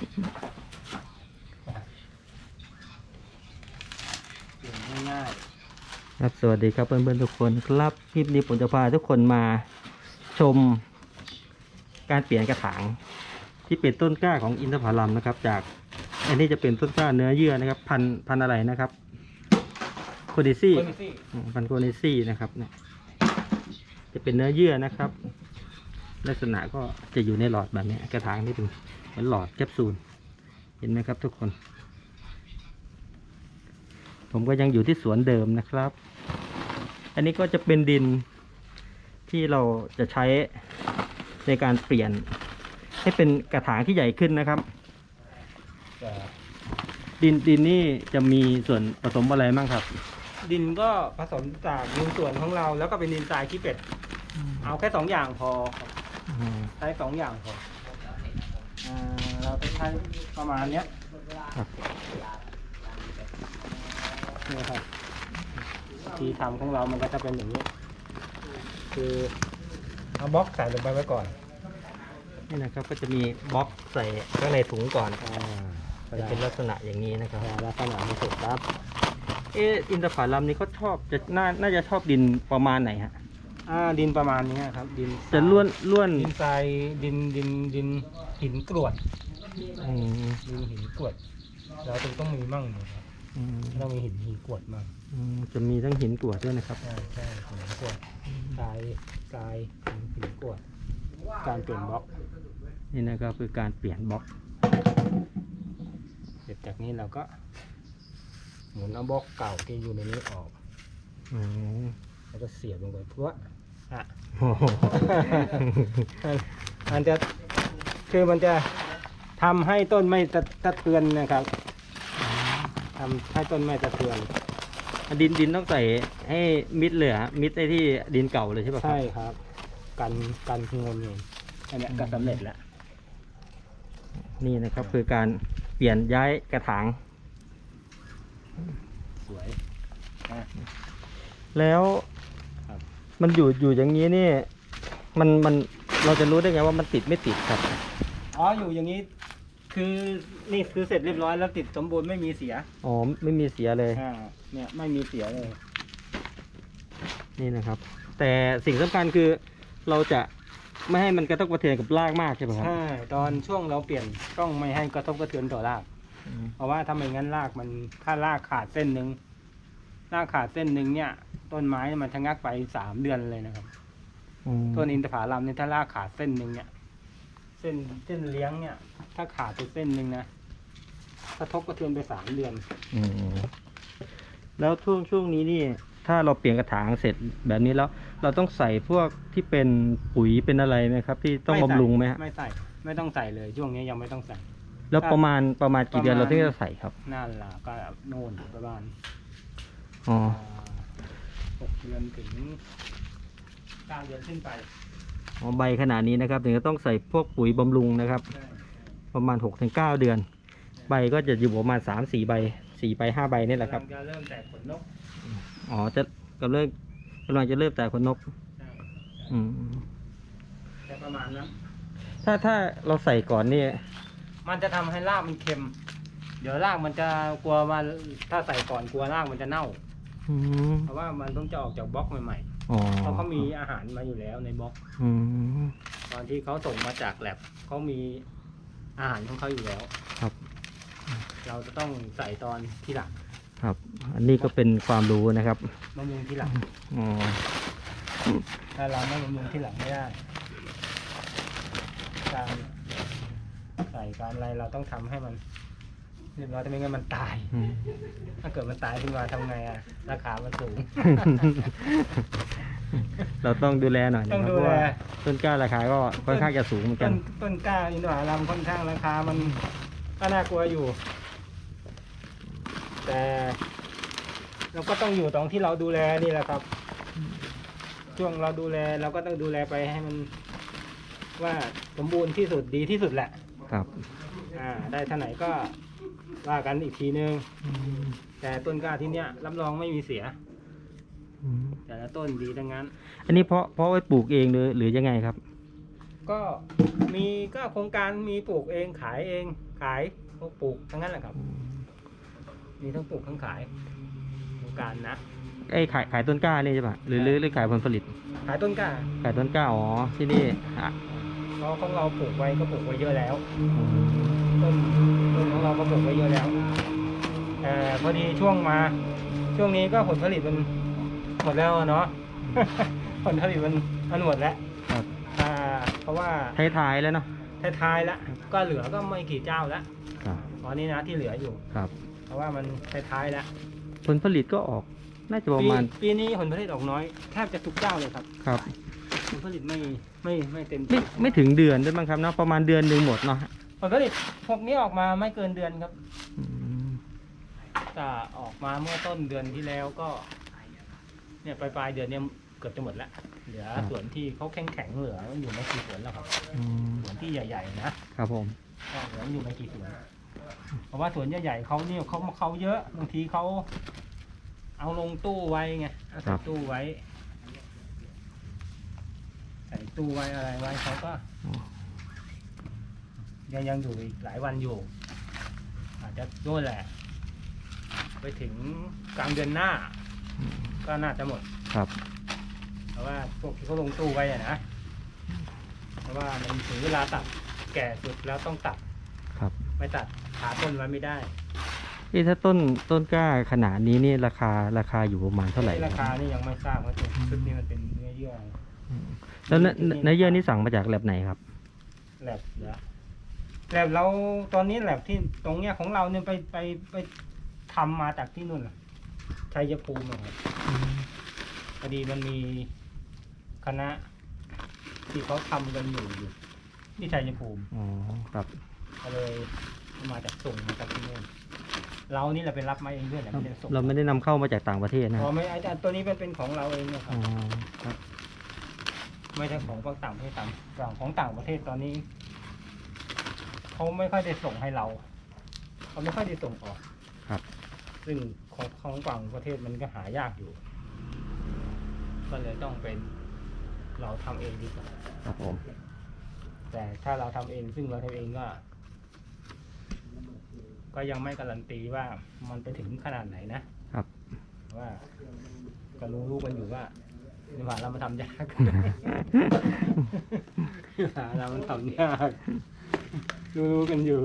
ง่ายครับสวัสดีครับเพื่อนๆทุกคนครับคลิปนี้ผมจะพาทุกคนมาชม การเปลี่ยนกระถางที่เป็นต้นกล้าของอินทผลัมนะครับ จากอันนี้จะเป็นต้นกล้าเนื้อเยื่อนะครับ พันพันอะไรนะครับโคดิซี่พันโคดิซี่นะครับเนี่ยจะเป็นเนื้อเยื่อนะครับ ลักษณะก็จะอยู่ในหลอดแบบนี้กระถางนี่เป็น เหมือนหลอดแคปซูลเห็นไหมครับทุกคน ผมก็ยังอยู่ที่สวนเดิมนะครับ อันนี้ก็จะเป็นดินที่เราจะใช้ในการเปลี่ยนให้เป็นกระถางที่ใหญ่ขึ้นนะครับจะดินดินนี่จะมีส่วนผสมอะไรบ้างครับ ดินก็ผสมจากดินส่วนของเรา แล้วก็เป็นดินทรายขี้เป็ด เอาแค่สองอย่างพอครับอืมใช้สองอย่างพอ อ่าเราจะใช้ประมาณเนี้ยครับนี่ครับที่ทำของเรามันก็จะเป็นอย่างนี้ คือเอาบล็อกใส่ลงไปไว้ก่อน นี่นะครับก็จะมีบล็อกใส่ข้างในถุงก่อนอ่าจะเป็นลักษณะอย่างนี้นะครับลักษณะนี้ถูกครับ เอออินทผลัมนี่เขาชอบจะน่าน่าจะชอบดินประมาณไหนฮะอ่าดินประมาณนี้ครับ ดินจะล้วนล้วนดินทรายดินดินดิน หินกรวดอืมดินหินกรวดเราต้องต้องมีมั่งนะครับอืมต้องมีหินหินกรวดมั่งอืมจะมีทั้งหินกรวดด้วยนะครับ ใช่ใช่หินกรวดทรายทรายหินหินกรวด การเปลี่ยนบล็อกนี่นะครับคือการเปลี่ยนบล็อก เสร็จจากนี้เราก็หมุนเอาบล็อกเก่าที่อยู่ในนี้ออก อืมแล้วก็เสียบลงไปเพื่ออะ โอ้โหมันจะ คือมันจะทำให้ต้นไม่สะสะเทือนนะครับทำให้ต้นไม่สะเทือน ดินดินต้องใส่ให้มิดเลยเหรอฮะมิดไอ้ที่ดินเก่าเลยใช่ปะครับ ใช่ครับ กันกันงนเองอันเนี้ยก็สำเร็จแล้ว นี่นะครับคือการเปลี่ยนย้ายกระถาง สวยอะแล้วครับ มันอยู่อยู่อย่างนี้นี่ มันมัน เราจะรู้ได้ไงว่ามันติดไม่ติดครับ อ๋ออยู่อย่างนี้คือนี่คือเสร็จเรียบร้อยแล้วติดสมบูรณ์ไม่มีเสียอ๋อไม่มีเสียเลยอ่าเนี่ยไม่มีเสียเลย นี่นะครับ แต่สิ่งสำคัญคือเราจะไม่ให้มันกระทบกระเทือนกับรากมากใช่ไหมครับ ใช่ตอนช่วงเราเปลี่ยนต้องไม่ให้กระทบกระเทือนต่อรากอืมเพราะว่าถ้าไม่งั้นรากมันถ้ารากขาดเส้นหนึ่งรากขาดเส้นหนึ่งเนี่ย ต้นไม้มันชะงักไปสามเดือนเลยนะครับอืม ต้นอินทผลัมเนี่ยถ้ารากขาดเส้นหนึ่งเนี่ยเส้นเส้นเลี้ยงเนี่ย ถ้าขาดไปเส้นหนึ่งนะกระทบกระเทือนไปสามเดือนอืมแล้วช่วงช่วงนี้นี่ ถ้าเราเปลี่ยนกระถางเสร็จแบบนี้แล้ว เราต้องใส่พวกที่เป็นปุ๋ยเป็นอะไรไหมครับ ที่ต้องไม่ใส่บำรุงไหมฮะไม่ใส่ไม่ต้องใส่เลย ช่วงนี้ยังไม่ต้องใส่ แล้วประมาณประมาณกี่เดือนประมาเราณถึงจะใส่ครับนั่นล่ะก็โน่นประมาณอ๋อหกเดือนถึง เก้าเดือนขึ้นไปอ๋อใบขนาดนี้นะครับถึงจะต้องใส่พวกปุ๋ยบำรุงนะครับ ใช่ประมาณ6กถึงเเดือน ใบก็จะอยู่ประมาณ3 4ใบ4ใบ5ใบนี่แหละครับ กำงจะเริ่มแตกขนนกอ๋อจะกำลังกำลังจะเริ่มแต่ขนนกใช่อืมแต่ประมาณนั้น ถ้าถ้าเราใส่ก่อนนี่มันจะทำให้รากมันเค็ม เดี๋ยวรากมันจะกลัวว่าถ้าใส่ก่อนกลัวรากมันจะเน่า อืมเพราะว่ามันต้องจะออกจากบล็อกใหม่อ๋อๆ เพราะเขามีอาหารมาอยู่แล้วในบล็อกอืมตอนที่เขาส่งมาจากแลบเขามีอาหารของเขาอยู่แล้ว ครับ เราจะต้องใส่ตอนที่หลังครับ อันนี้ก็เป็นความรู้นะครับบำรุงที่หลังอ๋อถ้าเราไม่บำรุงที่หลังไม่ได้การใส่การอะไรเราต้องทำให้มัน เรียบร้อยถ้าไม่งั้นมันตาย อืมถ้าเกิดมันตายขึ้นมาทำไงอะราคามันสูง เราต้องดูแลหน่อยนะต้องครับดูเพราะแล ว่าต้นกล้าราคาก็ค่อนข้างจะสูงเหมือนกัต้นนต้นกล้าอินทผลัมค่อนข้างราคามันก็น่ากลัวอยู่ แต่เราก็ต้องอยู่ตรงที่เราดูแลนี่แหละครับ ช่วงเราดูแลเราก็ต้องดูแลไปให้มัน ว่าสมบูรณ์ที่สุดดีที่สุดแหละ ครับ อ่า ได้เท่าไหนก็ ว่ากันอีกทีนึง แต่ต้นกล้าที่เนี้ยรับรองไม่มีเสียอืมแต่ละต้นดีทั้งนั้น อันนี้เพราะเพราะไว้ปลูกเองหรือหรือยังไงครับ ก็มีก็โครงการมีปลูกเองขายเองขายพวกปลูกทั้งนั้นแหละครับ มีทั้งปลูกทั้งขายโครงการนะไอ้ขายขายต้นกล้านี่ใช่ปะหรือหรือหรือขายผลผลิต ขายต้นกล้า ขายต้นกล้าอ๋อที่นี่อะ เพราะของเราปลูกไว้ก็ปลูกไว้เยอะแล้วอืมต้นต้นของเราก็ปลูกไว้เยอะแล้วแต่พอดีช่วงมา ช่วงนี้ก็ผลผลิตมันหมดแล้วอะเนาะผลผลิตมันมันหมดแล้วครับ อ่า เพราะว่าท้ายๆแล้วเนาะท้ายๆแล้วก็เหลือก็ไม่กี่เจ้าแล้วครับตอนนี้นะที่เหลืออยู่ ครับเพราะว่ามันท้ายๆแล้วผลผลิตก็ออก น่าจะประปีมาณปีนี้ผลผลิตออกน้อยแทบจะทุกเจ้าเลยครับ ครับ ผลผลิตไม่ไม่ไม่เต็มไม่ที่ไม่ถึงเดือนด้วยมั้งครับเนาะประมาณเดือนหนึ่งหมดเนาะผลผลิตพวกนี้ออกมาไม่เกินเดือนครับอืมแต่ออกมาเมื่อต้นเดือนที่แล้วก็ เนี่ยปลายปลายๆเดือนเนี่ยเกือบจะหมดแล้วเหลือส่วนที่เขาแข็งแข็งๆเหลืออยู่ไม่กี่สวนแล้วครับอืมสวนที่ใหญ่ๆนะ ครับผม ก็เหลืออยู่ไม่กี่สวน เพราะว่าสวนใหญ่ๆเขาเนี่ยเขาเขาเยอะ บางทีเขาเอาลงตู้ไว้ไงเอาใส่ตู้ไว้ ใส่ตู้ไว้อะไรไว้เขาก็อ๋อยังยังอยู่อีกหลายวันอยู่ อาจจะโน่นแหละ ไปถึงกลางเดือนหน้าอืมก็น่าจะหมดครับ เพราะว่าพวกที่เขาลงตู้ไว้อะนะเพราะว่ามันถึงเวลาตัดแก่สุดแล้วต้องตัดครับ ไม่ตัดขาต้นไว้ไม่ได้นี่ถ้าต้นต้นกล้าขนาดนี้นี่ราคาราคาอยู่ประมาณเท่าไหร่ราคานี่ยังไม่ทราบว่าตัวชุดนี้มันเป็นเนื้อเยื่ออืม แล้วเนื้อเนื้อเยื่อนี่สั่งมาจากแลบไหนครับ แลบเหรอแลบเราตอนนี้แลบที่ตรงเนี้ยของเราเนี่ยไปไปไปทำมาจากที่นู่นน่ะชัยภูมิอะครับพอดีมันมีคณะ ที่เขาทำกันอยู่อยู่ที่ชัยภูมิอ๋อครับ ก็เลยมาจากส่งมาจากที่นู่นเรานี่แหละเป็นรับมาเองด้วยแหละไม่ได้ส่งเราไม่ได้นำเข้ามาจากต่างประเทศนะอ๋อไม่ไอ้แต่ตัวนี้เป็นเป็นของเราเองนะครัอ๋บอครับ ไม่ใช่ของต่างประเทศต่างฝั่งของต่างประเทศตอนนี้เขาไม่ค่อยได้ส่งให้เราเขาไม่ค่อยได้ส่งออกครับ ซึ่งของของฝั่งประเทศมันก็หายากอยู่ ก็เลยต้องเป็นเราทำเองดีกว่า ครับผม แต่ถ้าเราทำเองซึ่งเราทำเองก็ ก็ยังไม่การันตีว่ามันไปถึงขนาดไหนนะครับ ว่าก็รู้รู้กันอยู่ว่าในหวานเรามาทำยากหาเรามันทำยาก รู้รู้กันอยู่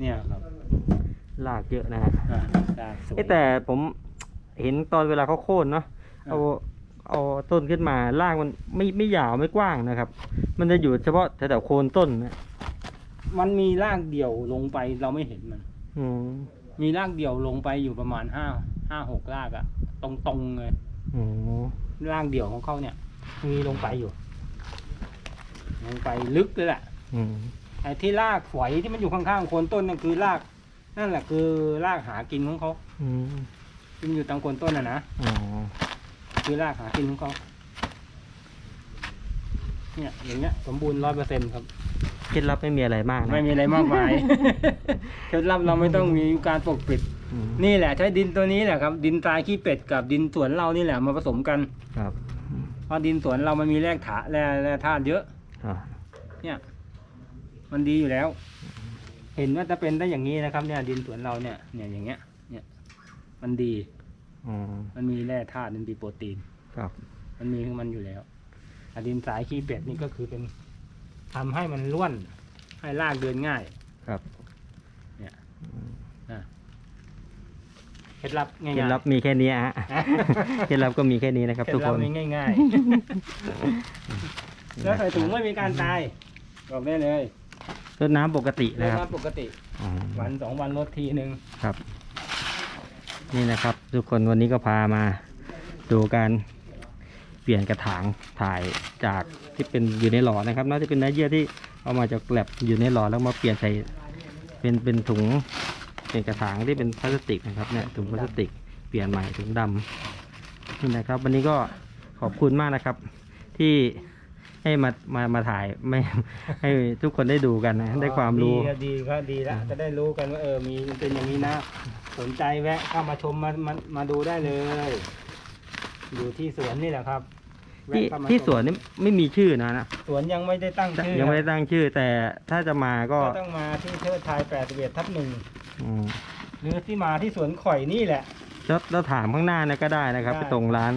เนี่ยครับลากเยอะนะฮะอ่าได้สวย เอ๊ะแต่ผมเห็นตอนเวลาเขาโค่นเนาะเอาเอาต้นขึ้นมาลากมันไม่ไม่ยาวไม่กว้างนะครับ มันจะอยู่เฉพาะแถวๆโคนต้นนะมันมีรากเดี่ยวลงไปเราไม่เห็นมัน อืมมีรากเดี่ยวลงไปอยู่ประมาณห้า ห้าหกรากอะตรงตรงๆเลยอ๋อรากเดี่ยวของเขาเนี่ย มีลงไปอยู่ ลงไปลึกเลยแหละอืมไอ้ที่รากฝอยที่มันอยู่ข้างๆโคนต้นนั่นคือราก นั่นแหละคือรากหากินของเขาอืมที่มันอยู่ตามโคนต้นน่ะนะ อ๋อคือรากหากินของเขาเนี่ยอย่างเงี้ยสมบูรณ์ร้อยเปอร์เซ็นต์ครับ เคล็ดลับไม่มีอะไรมากนะไม่มีอะไรมากมาย เคล็ดลับเราไม่ต้องมีการปกปิดอืม นี่แหละใช้ดินตัวนี้แหละครับ ดินทรายขี้เป็ดกับดินสวนเรานี่แหละมาผสมกันครับเพราะดินสวนเรามันมีแร่ถาแร่แร่ธาตุเยอะอ่าเนี่ย มันดีอยู่แล้ว เห็นว่าจะเป็นได้อย่างนี้นะครับ เนี่ย ดินสวนเราเนี่ย เนี่ยอย่างเงี้ย เนี่ย มันดีอ๋อมันมีแร่ธาตุมันมีโปรตีนครับ มันมีของมันอยู่แล้วอะดินสายขี้เป็ดนี่ก็คือเป็นทำให้มันร่วนให้รากเดินง่ายครับ เนี่ย อืม เคล็ดลับง่ายๆ เคล็ดลับมีแค่นี้ฮะ เคล็ดลับก็มีแค่นี้นะครับเคล็ทุดกลัคบนมีง่ายๆ แล้วใส่ถุงไม่มีการตายบอกได้เลยรดน้ำปกติแล้นะวครับปกติ อ๋อวันสองวันลดทีหนึ่งครับ นี่นะครับ ทุกคนวันนี้ก็พามา ดูการเปลี่ยนกระถางถ่ายจากที่เป็นอยู่ในหลอดนะครับน่าจะเป็นเนื้อเยื่อที่เอามาจากแลบอยู่ในหลอดแล้วมาเปลี่ยนใส่เป็นเป็นถุง เป็นกระถางที่เป็นพลาสติกนะครับเนี่ยถุงพลาสติกเปลี่ยนใหม่ถุงดำนี่นะครับ วันนี้ก็ขอบคุณมากนะครับ ที่ให้มามามาถ่ายไม่ให้ทุกคนได้ดูกันนะได้ความรู้ดีก็ดีก็ดีแล้วจะได้รู้กันว่าเออมีมันเป็นอย่างนี้นะ สนใจแวะเข้ามาชมมามามาดูได้เลย อยู่ที่สวนนี่แหละครับ ที่แวะเข้ามาที่ชมสวนนี่ไม่มีชื่อนะนะสวนยังไม่ได้ตั้งชื่อยังไม่ได้ตั้งชื่อ แต่ถ้าจะมาก็ก็ต้องมาที่เทิดไทย81ทับหนึ่งอืมหรือที่มาที่สวนข่อยนี่แหละ แล้วแล้วถามข้างหน้าเนี่ยก็ได้นะครับ ได้ ไปตรงร้าน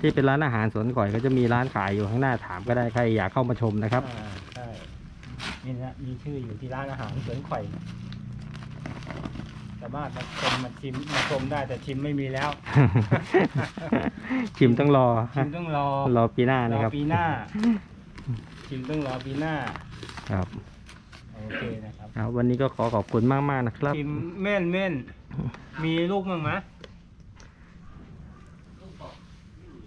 ที่เป็นร้านอาหารสวนก่อยก็จะมีร้านขายอยู่ข้างหน้าถามก็ได้ใครอยากเข้ามาชมนะครับ อ่าใช่นี่นะมีชื่ออยู่ที่ร้านอาหารสวนข่อย สามารถมาชมมาชิมมาชมได้แต่ชิมไม่มีแล้ว ชิมต้องรอชิมต้องรอรอปีหน้ารนะอครับปีหน้า ชิมต้องรอปีหน้าครับโอเคนะครับ ครับวันนี้ก็ขอขอบคุณมากๆนะครับชิมเม่นเม่นมีลูกมั้งไหม